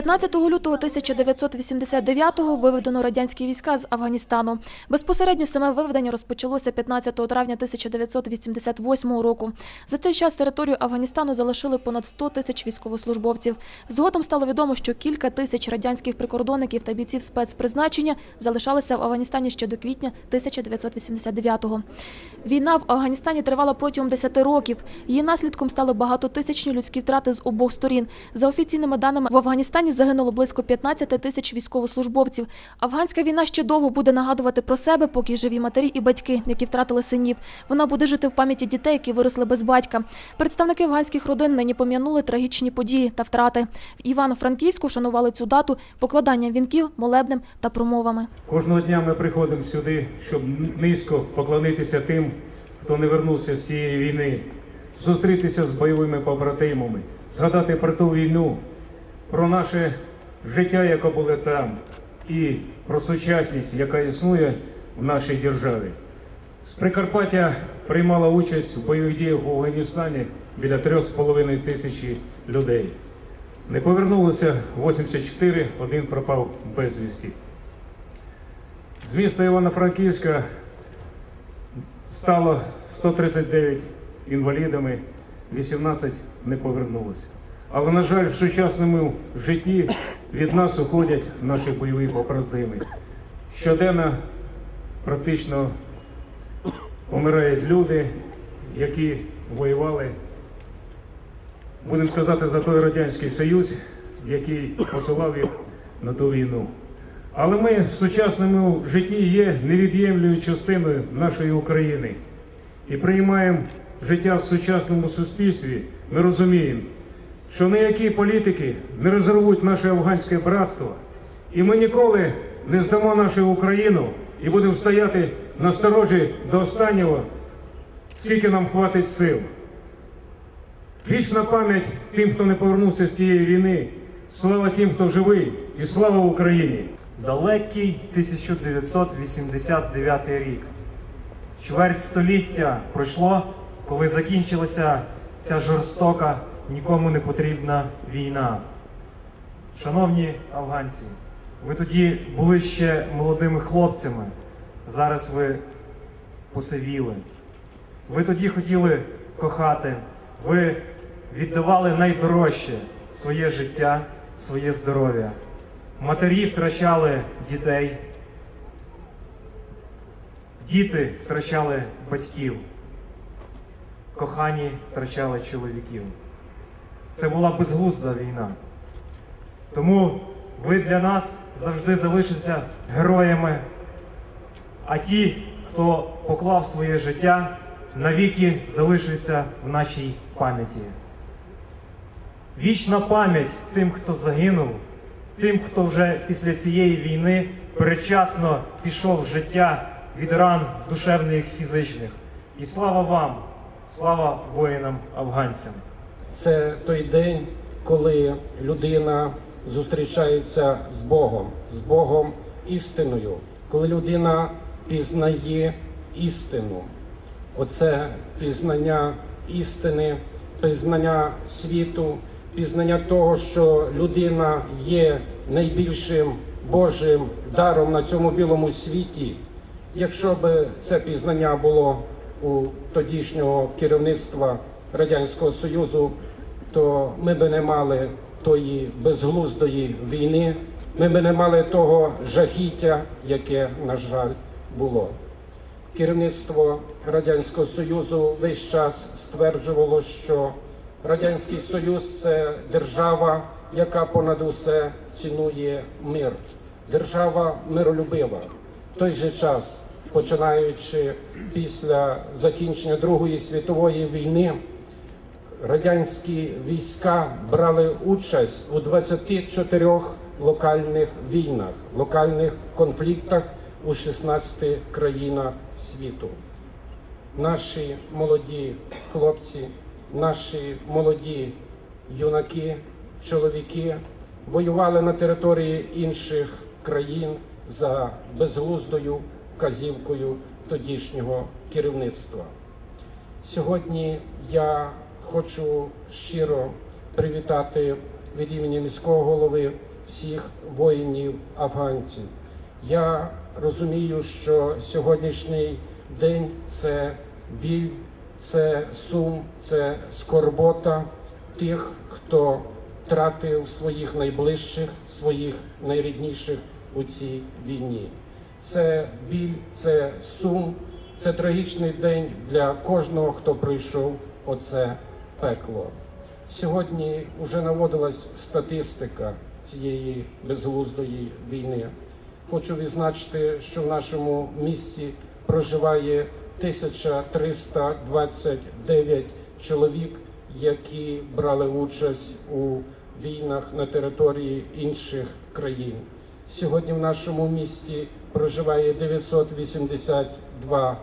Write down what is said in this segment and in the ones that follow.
15 лютого 1989-го виведено радянські війська з Афганістану. Безпосередньо саме виведення розпочалося 15 травня 1988 року. За цей час територію Афганістану залишили понад 100 тисяч військовослужбовців. Згодом стало відомо, що кілька тисяч радянських прикордонників та бійців спецпризначення залишалися в Афганістані ще до квітня 1989-го. Війна в Афганістані тривала протягом 10 років. Її наслідком стали багатотисячні людські втрати з обох сторін. За офіційними даними, в Афганістані загинуло близько 15 тисяч військовослужбовців. Афганська війна ще довго буде нагадувати про себе, поки живі матері і батьки, які втратили синів. Вона буде жити в пам'яті дітей, які виросли без батька. Представники афганських родин нині пом'янули трагічні події та втрати. В Івано-Франківську шанували цю дату покладанням вінків, молебнем та промовами. Кожного дня ми приходимо сюди, щоб низько поклонитися тим, хто не вернувся з цієї війни, зустрітися з бойовими побратимами, згадати про ту війну, про наше життя, яке було там, і про сучасність, яка існує в нашій державі. З Прикарпаття приймала участь у бойових діях в Афганістані біля 3,5 тисячі людей. Не повернулося 84, один пропав безвісті. З міста Івано-Франківська стало 139 інвалідами, 18 не повернулося. Але, на жаль, в сучасному житті від нас уходять наші бойові побратими. Щоденно практично помирають люди, які воювали, будемо сказати, за той Радянський Союз, який посилав їх на ту війну. Але ми в сучасному житті є невід'ємною частиною нашої України і приймаємо життя в сучасному суспільстві. Ми розуміємо, що ніякі політики не розірвуть наше афганське братство, і ми ніколи не здамо нашу Україну і будемо стояти на сторожі до останнього, скільки нам хватить сил. Вічна пам'ять тим, хто не повернувся з тієї війни. Слава тим, хто живий, і слава Україні! Далекий 1989 рік. Чверть століття пройшло, коли закінчилася ця жорстока, нікому не потрібна війна. Шановні афганці, ви тоді були ще молодими хлопцями, зараз ви посивіли. Ви тоді хотіли кохати, ви віддавали найдорожче своє життя, своє здоров'я. Матері втрачали дітей, діти втрачали батьків, кохані втрачали чоловіків. Це була безглузда війна. Тому ви для нас завжди залишиться героями, а ті, хто поклав своє життя, навіки залишаться в нашій пам'яті. Вічна пам'ять тим, хто загинув, тим, хто вже після цієї війни передчасно пішов в життя від ран душевних і фізичних. І слава вам, слава воїнам афганцям. Це той день, коли людина зустрічається з Богом, з Богом істиною, коли людина пізнає істину. Оце пізнання істини, пізнання світу, пізнання того, що людина є найбільшим Божим даром на цьому білому світі. Якщо б це пізнання було у тодішнього керівництва Радянського Союзу, то ми би не мали тої безглуздої війни, ми би не мали того жахіття, яке, на жаль, було. Керівництво Радянського Союзу весь час стверджувало, що Радянський Союз це держава, яка понад усе цінує мир, держава миролюбива. В той же час, починаючи після закінчення Другої світової війни, радянські війська брали участь у 24 локальних війнах, локальних конфліктах у 16 країнах світу. Наші молоді хлопці, наші молоді юнаки, чоловіки воювали на території інших країн за безглуздою вказівкою тодішнього керівництва. Сьогодні я хочу щиро привітати від імені міського голови всіх воїнів афганців. Я розумію, що сьогоднішній день це біль, це сум, це скорбота тих, хто втратив своїх найближчих, своїх найрідніших у цій війні. Це біль, це сум, це трагічний день для кожного, хто пройшов оце пекло. Сьогодні вже наводилась статистика цієї безглуздої війни. Хочу відзначити, що в нашому місті проживає 1329 чоловік, які брали участь у війнах на території інших країн. Сьогодні в нашому місті проживає 982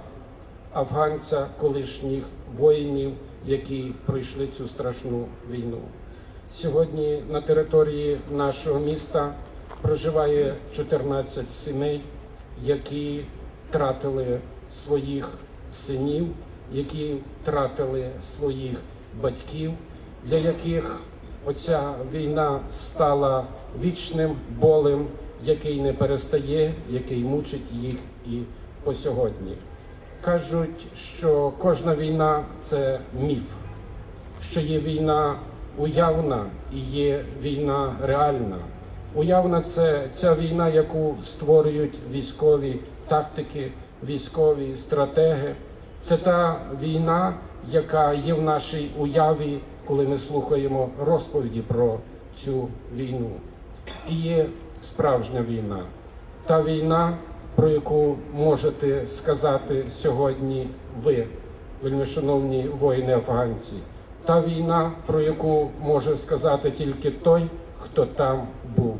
афганця, колишніх воїнів, які пройшли цю страшну війну. Сьогодні на території нашого міста проживає 14 сімей, які втратили своїх синів, які втратили своїх батьків, для яких оця війна стала вічним болем, який не перестає, який мучить їх і по сьогодні. Кажуть, що кожна війна це міф, що є війна уявна і є війна реальна. Уявна це ця війна, яку створюють військові тактики, військові стратеги. Це та війна, яка є в нашій уяві, коли ми слухаємо розповіді про цю війну. І є справжня війна, та війна, про яку можете сказати сьогодні ви, вельмишановні воїни афганці, та війна, про яку може сказати тільки той, хто там був.